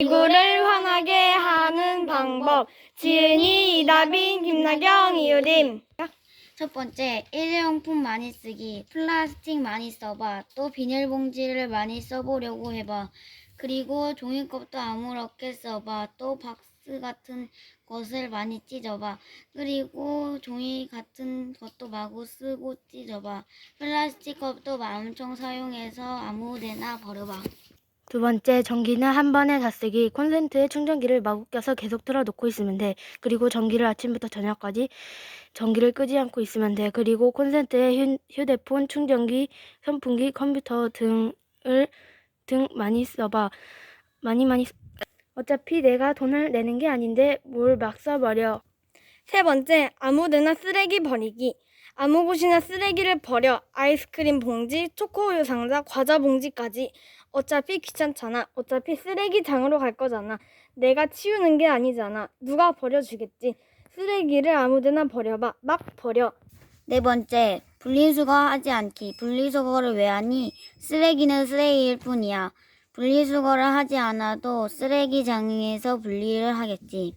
지구를 환하게 하는 방법. 지은이, 이다빈, 김나경, 이유림. 첫 번째, 일회용품 많이 쓰기. 플라스틱 많이 써봐. 또 비닐봉지를 많이 써보려고 해봐. 그리고 종이컵도 아무렇게 써봐. 또 박스 같은 것을 많이 찢어봐. 그리고 종이 같은 것도 마구 쓰고 찢어봐. 플라스틱 컵도 엄청 사용해서 아무데나 버려봐. 두 번째, 전기는 한 번에 다 쓰기. 콘센트에 충전기를 마구 껴서 계속 틀어놓고 있으면 돼. 그리고 전기를 아침부터 저녁까지 전기를 끄지 않고 있으면 돼. 그리고 콘센트에 휴, 휴대폰, 충전기, 선풍기, 컴퓨터 등을 등 많이 써봐. 많이 많이 쓰- 어차피 내가 돈을 내는 게 아닌데 뭘 막 써버려. 세 번째, 아무데나 쓰레기 버리기. 아무 곳이나 쓰레기를 버려. 아이스크림 봉지, 초코우유 상자, 과자 봉지까지. 어차피 귀찮잖아. 어차피 쓰레기장으로 갈 거잖아. 내가 치우는 게 아니잖아. 누가 버려주겠지. 쓰레기를 아무데나 버려봐. 막 버려. 네 번째, 분리수거 하지 않기. 분리수거를 왜 하니? 쓰레기는 쓰레기일 뿐이야. 분리수거를 하지 않아도 쓰레기장에서 분리를 하겠지.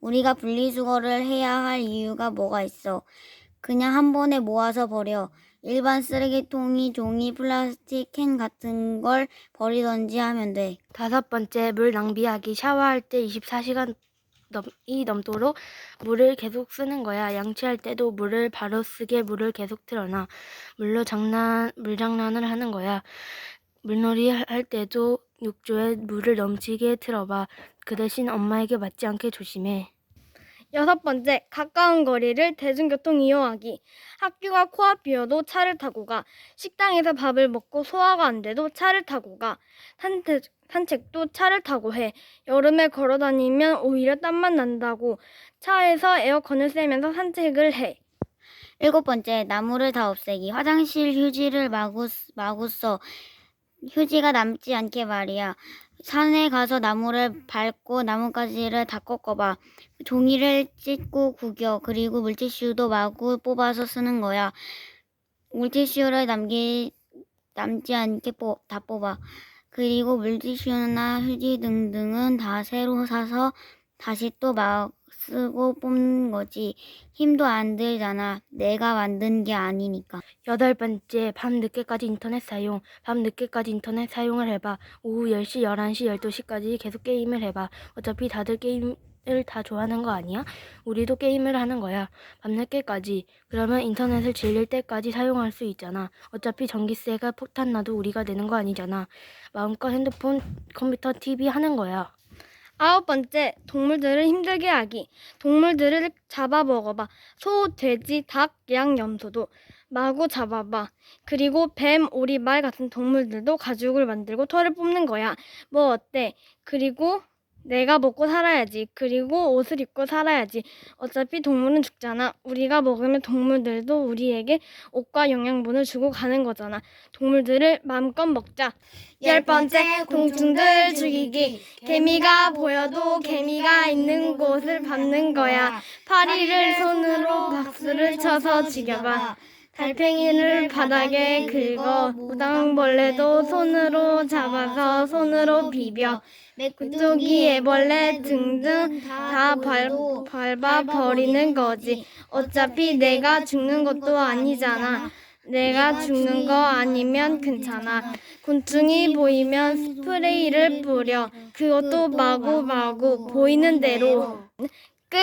우리가 분리수거를 해야 할 이유가 뭐가 있어? 그냥 한 번에 모아서 버려. 일반 쓰레기통이 종이, 플라스틱, 캔 같은 걸 버리던지 하면 돼. 다섯 번째, 물 낭비하기. 샤워할 때 24시간 넘 이 넘도록 물을 계속 쓰는 거야. 양치할 때도 물을 바로 쓰게 물을 계속 틀어놔. 물로 장난, 물장난을 하는 거야. 물놀이 할 때도 욕조에 물을 넘치게 틀어봐. 그 대신 엄마에게 맞지 않게 조심해. 여섯 번째, 가까운 거리를 대중교통 이용하기. 학교가 코앞이어도 차를 타고 가. 식당에서 밥을 먹고 소화가 안 돼도 차를 타고 가. 산책, 산책도 차를 타고 해. 여름에 걸어 다니면 오히려 땀만 난다고. 차에서 에어컨을 쐬면서 산책을 해. 일곱 번째, 나무를 다 없애기. 화장실 휴지를 마구, 쓰- 마구 써. 휴지가 남지 않게 말이야. 산에 가서 나무를 밟고 나뭇가지를 다 꺾어봐. 종이를 찢고 구겨. 그리고 물티슈도 마구 뽑아서 쓰는 거야. 물티슈를 남기, 남지 않게 뽑, 다 뽑아. 그리고 물티슈나 휴지 등등은 다 새로 사서 다시 또막 쓰고 뽑는 거지. 힘도 안 들잖아. 내가 만든 게 아니니까. 여덟 번째, 밤 늦게까지 인터넷 사용. 밤 늦게까지 인터넷 사용을 해봐. 오후 10시, 11시, 12시까지 계속 게임을 해봐. 어차피 다들 게임 을 다 좋아하는 거 아니야? 우리도 게임을 하는 거야. 밤늦게까지. 그러면 인터넷을 질릴 때까지 사용할 수 있잖아. 어차피 전기세가 폭탄 나도 우리가 내는 거 아니잖아. 마음껏 핸드폰, 컴퓨터, TV 하는 거야. 아홉 번째, 동물들을 힘들게 하기. 동물들을 잡아 먹어봐. 소, 돼지, 닭, 양, 염소도 마구 잡아봐. 그리고 뱀, 오리, 말 같은 동물들도 가죽을 만들고 털을 뽑는 거야. 뭐 어때? 그리고 내가 먹고 살아야지. 그리고 옷을 입고 살아야지. 어차피 동물은 죽잖아. 우리가 먹으면 동물들도 우리에게 옷과 영양분을 주고 가는 거잖아. 동물들을 마음껏 먹자. 열 번째, 공충들 죽이기. 개미가 보여도 개미가 있는 곳을 밟는 거야. 파리를 손으로 박수를 쳐서 죽여봐. 달팽이를 바닥에 긁어 무당벌레도 손으로 잡아서 손으로 비벼. 메꾸기 애벌레 등등 다 밟, 밟아 버리는 거지. 어차피 내가 죽는 것도 아니잖아. 내가 죽는 거 아니면 괜찮아. 곤충이 보이면 스프레이를 뿌려. 그것도 마구마구 보이는 대로. 끝